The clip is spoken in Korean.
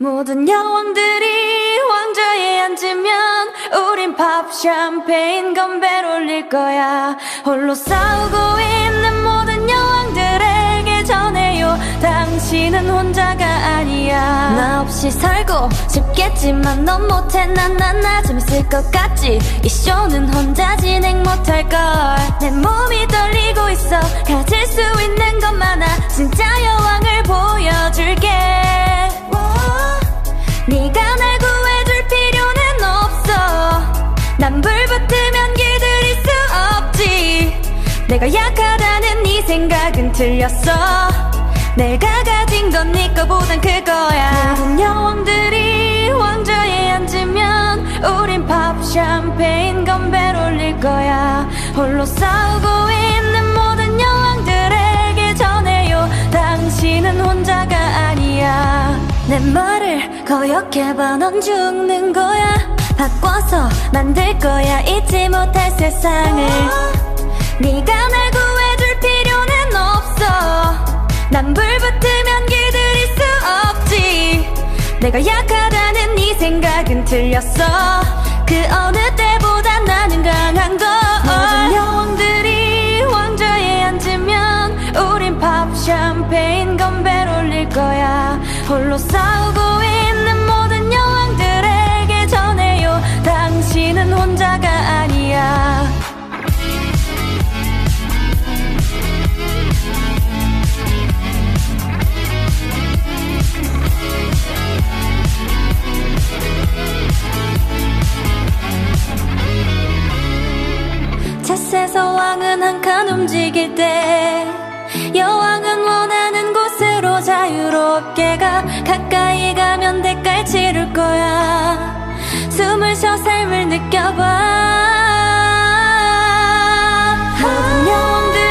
모든 여왕들이 왕좌에 앉으면 우린 팝 샴페인 건배를 올릴 거야. 홀로 싸우고 있는 모든 여왕들에게 전해요. 당신은 혼자가 아니야. 나 없이 살고 싶겠지만 넌 못해. 나나나 재밌을 것 같지. 이 쇼는 혼자 진행 못할걸. 내 몸이 떨리고 있어. 가질 수 있는 것 많아. 진짜 여왕을 보여줄게 붙으면 기들일 수 없지. 내가 약하다는 네 생각은 틀렸어. 내가 가진 건 네 거보단 그거야. 모든 여왕들이 왕좌에 앉으면 우린 팝 샴페인 건배를 올릴 거야. 홀로 싸우고 있는 모든 여왕들에게 전해요. 당신은 혼자가 아니야. 내 말을 거역해봐. 넌 죽는 거야 바꿔서 만들 거야. 잊지 못할 세상을. 네가 날 구해줄 필요는 없어. 난 불붙으면 기들일 수 없지. 내가 약하다는 네 생각은 틀렸어. 그 어느 때보다 나는 강한 거. 모든 여왕들이 왕좌에 앉으면 우린 팝 샴페인 건배를 올릴 거야. 홀로 싸우고 찻에서 왕은 한 칸 움직일 때 여왕은 원하는 곳으로 자유롭게 가. 가까이 가면 대가를 치를 거야. 숨을 쉬어 삶을 느껴봐. 모든 여왕들